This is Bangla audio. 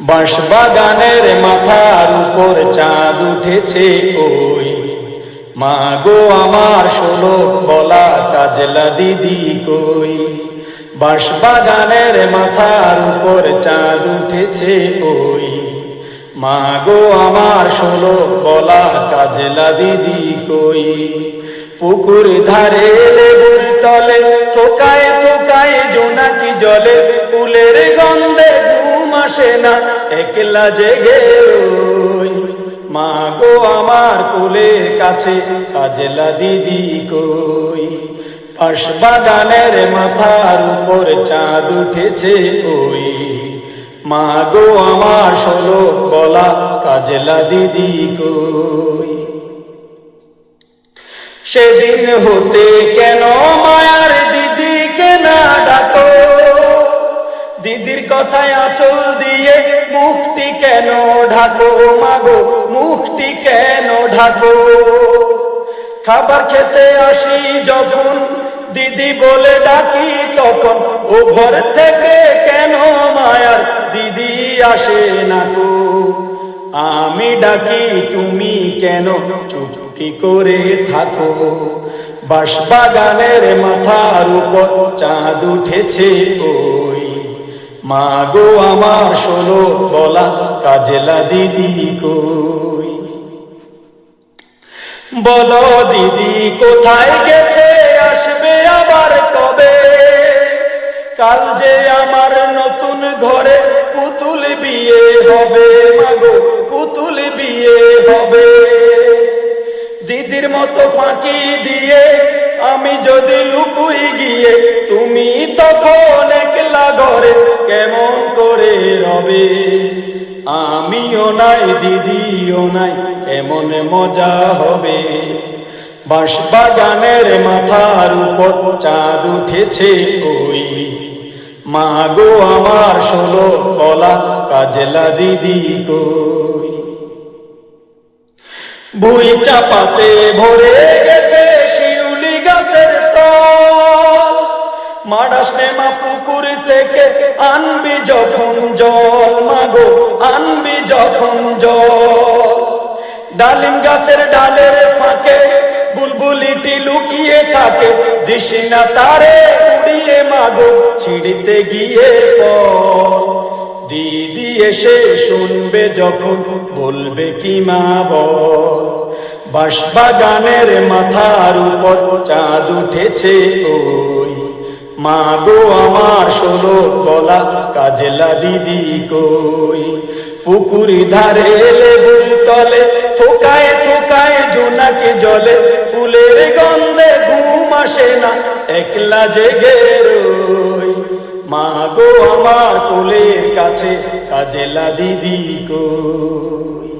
বাঁশ বাগানের মাথার উপর চাঁদ উঠেছে ওই। মা গো আমার ষোলো বলা কাজলা দিদি কই। বাঁশ বাগানের মাথার উপর চাঁদ উঠেছে ওই। মা গো আমার ষোলো বলা কাজলা দিদি কই। পুকুর ধারে না, একলা জেগে রই। মা গো, আমার কুলের কাছে সাজলা দিদি কই। পাশ বাগানের মাথার উপর চাঁদ উঠেছে ওই মা গো, আমার ষোলো বলা কাজলা দিদি কই। সেদিন হতে কেন মায়ার দিদির কথায় আঁচল দিয়ে, মুক্তি কেন ঢাকো মাগো, মুক্তি কেন ঢাকো? খাবার খেতে আসি যখন, দিদি বলে ডাকি তখন, ও ঘর থেকে কেন মায়ার দিদি আসে না গো? আমি ডাকি তুমি কেন চুপটি করে থাকো? বাঁশ বাগানের মাথার উপর চাঁদ উঠেছে ওই মা গো আমার ষোলো বলা কাজলা দিদি কই? বলো দিদি, কোথায় গেছে, আসবে আবার কবে? কাল যে আমার নতুন ঘরে পুতুল বিয়ে হবে, মাগো, পুতুল বিয়ে হবে। দিদির মতো ফাঁকি দিয়ে আমি যদি লুকুই গিয়ে, তুমি তখন একলা ঘরে রবে আমিও নাই, দিদিও নাই, কেমন মজা হবে। বাঁশ বাগানের মাথার উপর চাঁদ উঠেছে ওই। মা গো আমার ষোলো বলা কাজলা দিদি কই। বই চাপাতে ভরে গেছে পুকুর থেকে আনবি যখন জল, মাগো, আনবি যখন জল। ডালিম গাছের ডালের ফাঁকে বুলবুলিটি লুকিয়ে থাকে দিশিনা তারে উড়িয়ে মাগো, ছিড়িতে গিয়ে পর দিদি এসে শুনবে যখন, বলবে কি মা বল। বাঁশ বাগানের মাথার উপর চাঁদ উঠেছে ওই মা গো আমার ষোলো বলা কাজলা দিদি কই? পুকুর ধারে লেবুর তলে, থোকায় থোকায় জোনাকে জলে, ফুলের গন্ধে ঘুম আসে না, একলা জেগে রই। মা গো আমার কোলের কাছে সাজেলা দিদি কই?